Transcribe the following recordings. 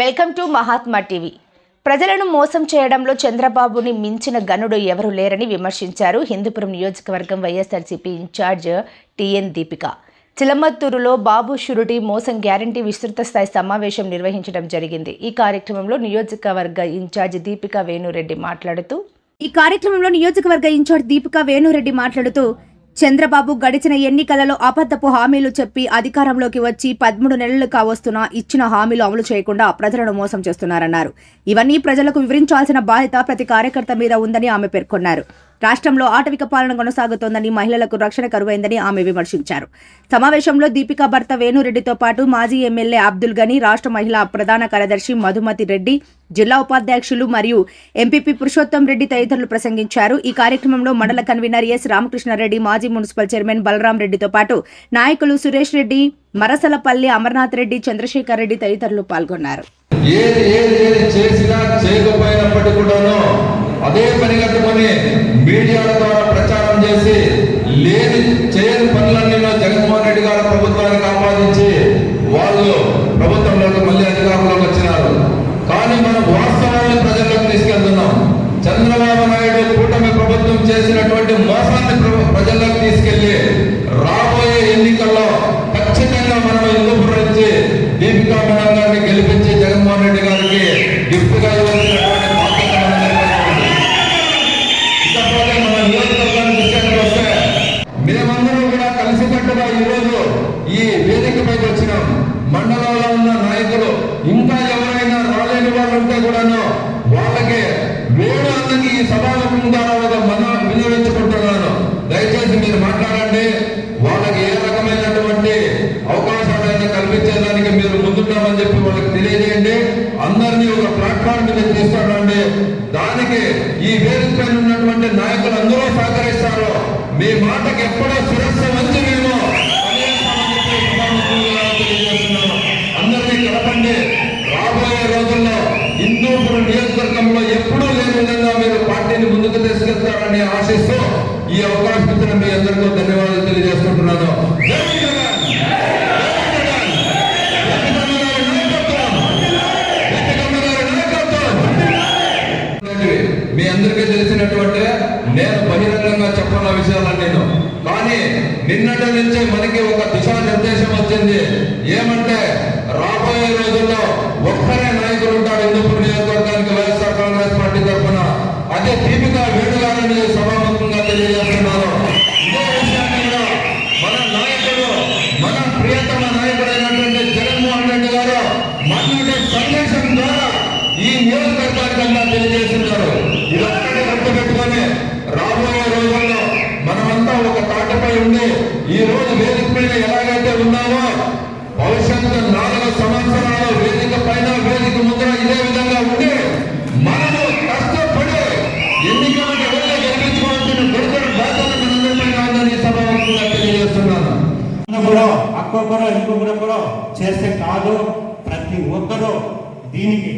Welcome to Mahatma TV. ప్రజలను మోసం చేయడంలో చంద్రబాబుని మించిన గనుడు ఎవరూ లేరని విమర్శించారు హిందూపురం నియోజకవర్గం వైఎస్ఆర్సీపీ ఇన్ఛార్జ్ టిఎన్ దీపిక. చిలమత్తూరులో బాబు షురుడి మోసం గ్యారంటీ విస్తృత స్థాయి సమావేశం నిర్వహించడం జరిగింది. ఈ కార్యక్రమంలో నియోజకవర్గ ఇన్ఛార్జ్ దీపిక వేణురెడ్డి మాట్లాడుతూ ఈ కార్యక్రమంలో నియోజకవర్గ ఇన్ఛార్జ్ దీపిక వేణురెడ్డి మాట్లాడుతూ చంద్రబాబు గడిచిన ఎన్నికలలో అబద్దపు హామీలు చెప్పి అధికారంలోకి వచ్చి పదమూడు నెలలు కావస్తున్నా ఇచ్చిన హామీలు అమలు చేయకుండా ప్రజలను మోసం చేస్తున్నారన్నారు. ఇవన్నీ ప్రజలకు వివరించాల్సిన బాధ్యత ప్రతి కార్యకర్త మీద ఉందని ఆమె పేర్కొన్నారు. రాష్ట్రంలో ఆటవిక పాలన కొనసాగుతోందని మహిళలకు రక్షణ కరువైందని ఆమె విమర్శించారు. సమావేశంలో దీపికా భర్త వేణురెడ్డితో పాటు మాజీ ఎమ్మెల్యే అబ్దుల్ గని రాష్ట్ర మహిళా ప్రధాన కార్యదర్శి మధుమతి రెడ్డి జిల్లా ఉపాధ్యక్షులు మరియు ఎంపీపీ పురుషోత్తం రెడ్డి తదితరులు ప్రసంగించారు. ఈ కార్యక్రమంలో మండల కన్వీనర్ ఎస్ రామకృష్ణారెడ్డి మాజీ మున్సిపల్ చైర్మన్ బలరాం రెడ్డితో పాటు నాయకులు సురేష్ రెడ్డి మరసలపల్లి అమర్నాథ్ రెడ్డి చంద్రశేఖర్ రెడ్డి తదితరులు పాల్గొన్నారు. ఏది ఏది ఏది చేసినా చేయకపోయినప్పటికీ కూడాను అదే పని కట్టుకొని మీడియాల ద్వారా ప్రచారం చేసి లేని చేయని పనులన్నీ జగన్మోహన్ రెడ్డి గారు ప్రభుత్వానికి ఆపాదించి వాళ్ళు ప్రభుత్వంలోకి మళ్ళీ అధికారంలోకి వచ్చినారు. కానీ మనం వాస్తవాన్ని ప్రజల్లోకి తీసుకెళ్తున్నాం. చంద్రబాబు నాయుడు కూటమి ప్రభుత్వం చేసినటువంటి మోసాన్ని ప్రజల్లోకి తీసుకెళ్ళి కలిసికట్టుగా ఈరోజు ఈ వేదిక పైకి వచ్చిన మండలంలో ఉన్న నాయకులు ఇంకా ఎవరైనా రాలేని వాళ్ళు ఉంటే కూడాను వాళ్ళకి వేడు అందరికీ ఈ సభాముఖం ద్వారా ఒక మన వినియోగించుకుంటున్నాను. దయచేసి మీరు మాట్లాడండి. వాళ్ళకి ఏ రకమైనటువంటి అవకాశాలైనా కల్పించేదానికి మీరు ముందుంటామని చెప్పి వాళ్ళకి తెలియజేయండి. అందరినీ ఒక ప్లాట్ఫామ్ మీద తీసుకురండి. దానికి ఈ వేదిక ఉన్నటువంటి నాయకులు అందరూ సహకరిస్తారు మీ మాటకి ఎప్పుడో శిరస్సు నిన్నటి నుంచే మనకి ఒక దిశానిర్దేశం వచ్చింది. ఏమంటే రాబోయే రోజుల్లో ఒక్కరే నాయకుడు ఉంటాడు హిందూపూర్ నియోజకవర్గానికి వైఎస్ఆర్ కాంగ్రెస్ పార్టీ తరఫున. అదే దీపికా ఒకరో ఒక్కొక్కరు ఇంకొకరొకరో చేస్తే కాదు. ప్రతి ఒక్కరూ దీనికి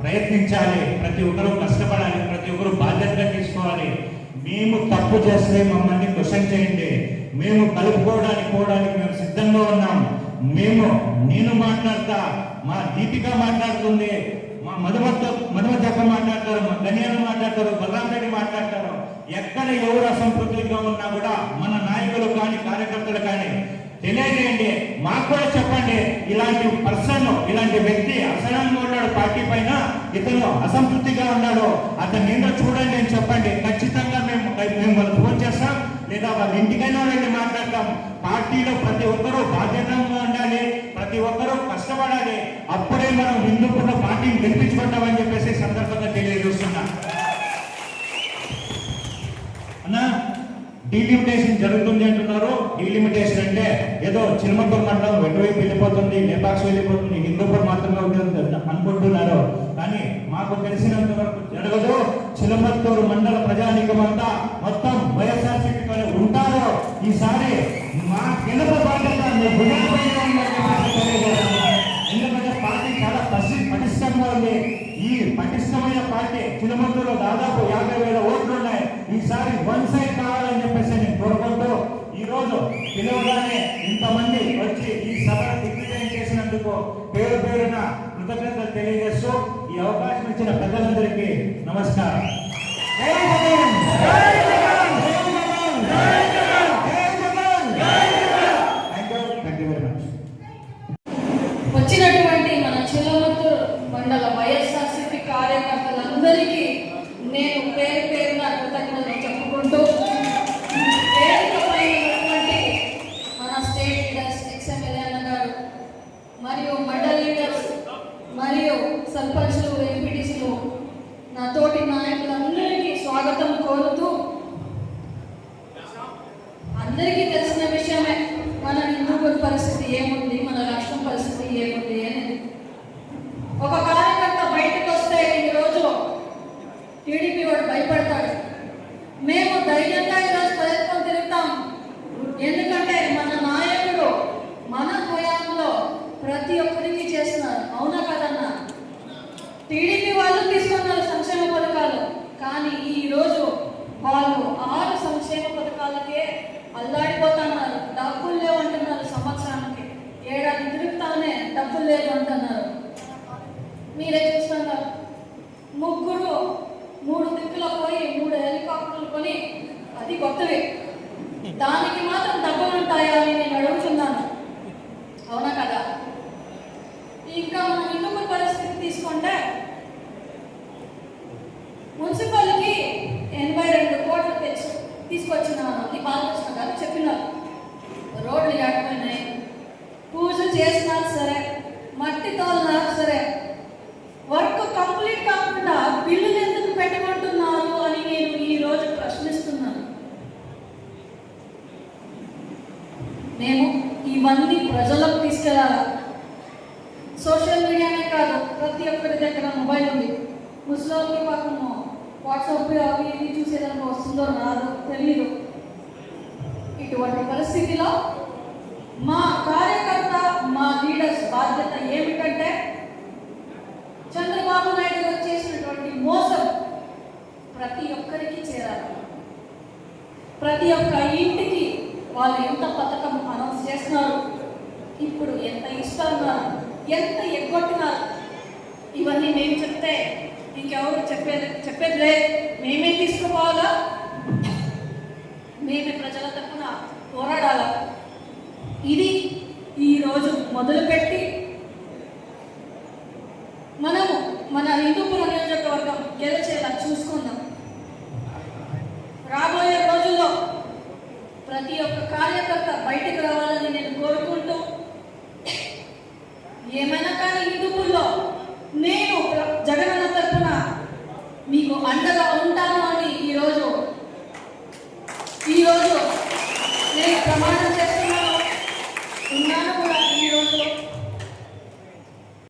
ప్రయత్నించాలి. ప్రతి ఒక్కరూ కష్టపడాలి. ప్రతి ఒక్కరూ బాధ్యతగా తీసుకోవాలి. మేము తప్పు చేస్తే మమ్మల్ని క్వశ్చన్ చేయండి. మేము కలుపుకోవడానికి పోవడానికి మేము సిద్ధంగా ఉన్నాం. మేము నేను మాట్లాడతా మా దీపిక మాట్లాడుతుంది మా మధుమత మధుమతక్క మాట్లాడతారు మా గణ్యాలు మాట్లాడతారు బలరాం రెడ్డి మాట్లాడతారు. ఎక్కడ ఎవరు అసంతృప్తిగా ఉన్నా కూడా మన నాయకులు కానీ కార్యకర్తలు కానీ తెలియజేయండి మాకు కూడా చెప్పండి. ఇలాంటి పర్సన్ ఇలాంటి వ్యక్తి అసహనంగా ఉన్నాడు పార్టీ పైన ఇతను అసంతృప్తిగా ఉన్నాడు. అతని నిన్న చూడండి అని చెప్పండి. ఖచ్చితంగా మేము మేము వాళ్ళు ఫోన్ చేస్తాం. లేదా వాళ్ళ ఇంటికైనా వెళ్ళి మాట్లాడతాం. పార్టీలో ప్రతి ఒక్కరూ బాధ్యతంగా ఉండాలి. ప్రతి ఒక్కరూ కష్టపడాలి. అప్పుడే మనం హిందూపుర పార్టీని గెలిపించుకుంటామని చెప్పేసి సందర్భంగా డీలిమిటేషన్ జరుగుతుంది అంటున్నారు. డీలిమిటేషన్ అంటే ఏదో చిన్నపూర్ మండలం వెటువైపు వెళ్ళిపోతుంది లేపాక్ష వెళ్ళిపోతుంది హిందూపూర్ మాత్రమే ఉంటుంది అనుకుంటున్నారు. కానీ మాకు తెలిసినంత వరకు జరగదు. చిలమత్తూరు మండల ప్రజానికం అంతా మొత్తం వైఎస్ఆర్సీపీతోనే ఉంటారు. ఈసారి మా కింద బాధ్యత ఎందుకంటే పార్టీ చాలా పసి పటిష్టంగా ఉంది. ఈ పటిష్టమైన పార్టీ చిలమత్తూరులో దాదాపు యాభై వేల ఓట్లు ఉన్నాయి ఈసారి వన్ సైడ్ కావాలని చెప్పేసి నేను కోరుకుంటూ ఈ రోజు పిలవగానే ఇంతమంది వచ్చి ఈ సభను దిగ్విజయం చేసినందుకు పేరు పేరున కృతజ్ఞతలు తెలియజేస్తూ ఈ అవకాశం ఇచ్చిన పెద్దలందరికీ నమస్కారం జై జగన్! జై జగన్! జై జగన్! జై జగన్! జై Jagan! Thank you. Thank you very much. వచ్చినటువంటి మన చిలమత్తూరు మండల వైఎస్ఆర్సీపీ కార్యకర్తలందరికీ నేను పేరు పేరున కృతజ్ఞతలు చెప్పుకుంటూ వేదికపై ఉన్నటువంటి మన స్టేట్ లీడర్స్ ఎక్స్ఎమ్మెల్యే అన్న గారు మరియు మండల లీడర్స్ మరియు సర్పంచ్లు ఎంపీటీసీలు నా తోటి నాయకులందరికీ స్వాగతం కోరుతూ అందరికీ తెలిసిన విషయమే మన హిందూపూర్ పరిస్థితి ఏముంది మన రాష్ట్రం పరిస్థితి ఏముంది అనేది ఒక కార్యకర్త బయటకు వస్తే ఈరోజు టీడీపీ వాడు భయపడతాడు మేము ధైర్యంగా ఈరోజు ప్రయత్నం తిరుగుతాం ఎందుకంటే మన నాయకుడు మన హయాంలో ప్రతి ఒక్కరికి చేస్తున్నారు అవునా కదన్నా టీడీపీ వాళ్ళు తీసుకున్నారు సంక్షేమ పథకాలు కానీ ఈ రోజు వాళ్ళు ఆరు సంక్షేమ పథకాలకే అల్లాడిపోతున్నారు. డబ్బులు లేవు అంటున్నారు సంవత్సరానికి. ఏడాది తిరుగుతానే డబ్బులు లేవు అంటున్నారు. మీరే చూస్తున్నారు ముగ్గురు మూడు దిక్కులో పోయి మూడు హెలికాప్టర్లు కొని అది కొత్తవి. దానికి మాత్రం డబ్బులు ఉంటాయా అని నేను అడుగుతున్నాను. అవునా కదా? ఇంకా మనం ఇంకొక పరిస్థితి తీసుకుంటే మున్సిపల్కి ఎనభై రెండు కోట్లు తెచ్చి తీసుకొచ్చిన ఈ గారు చేసినా సరే మట్టి తోలినా సరే వర్క్ కంప్లీట్ కాకుండా బిల్లులు ఎందుకు పెట్టమంటున్నారు అని నేను ఈ రోజు ప్రశ్నిస్తున్నాను. మేము ఇవన్నీ ప్రజలకు తీసుకెళ్ళాలి? సోషల్ మీడియానే కాదు ప్రతి ఒక్కరి దగ్గర మొబైల్ ఉంది. ముసలోళ్ళకి పాపము వాట్సాప్ అవి ఇవి చూసేదానికి వస్తుందో రాదో తెలియదు ఇటువంటి పరిస్థితిలో మా కార్యకర్త మా లీడర్స్ బాధ్యత ఏమిటంటే చంద్రబాబు నాయుడు గారు చేసినటువంటి మోసం ప్రతి ఒక్కరికి చేరాలి ప్రతి ఒక్క ఇంటికి వాళ్ళు ఎంత పథకం అనౌన్స్ చేస్తున్నారు? ఇప్పుడు ఎంత ఇస్తున్నారు ఎంత ఎగ్గొట్టినారు ఇవన్నీ మేము చెప్తే ఇంకెవరు చెప్పేది చెప్పేది లేదు. మేమే తీసుకుపోవాలా? మేమే ప్రజల తరఫున పోరాడాలా? ఇది ఈరోజు మొదలుపెట్టి మనము మన హిందూపురం నియోజకవర్గం గెలిచేలా చూసుకుందాం రాబోయే రోజుల్లో ప్రతి ఒక్క కార్యకర్త బయటకు రావాలని నేను కోరుకుంటూ ఏమైనా కానీ హిందూపుల్లో నేను జగనన్న తరఫున మీకు అండగా ఉంటాను అని ఈరోజు ఈరోజు నేను ప్రమాణం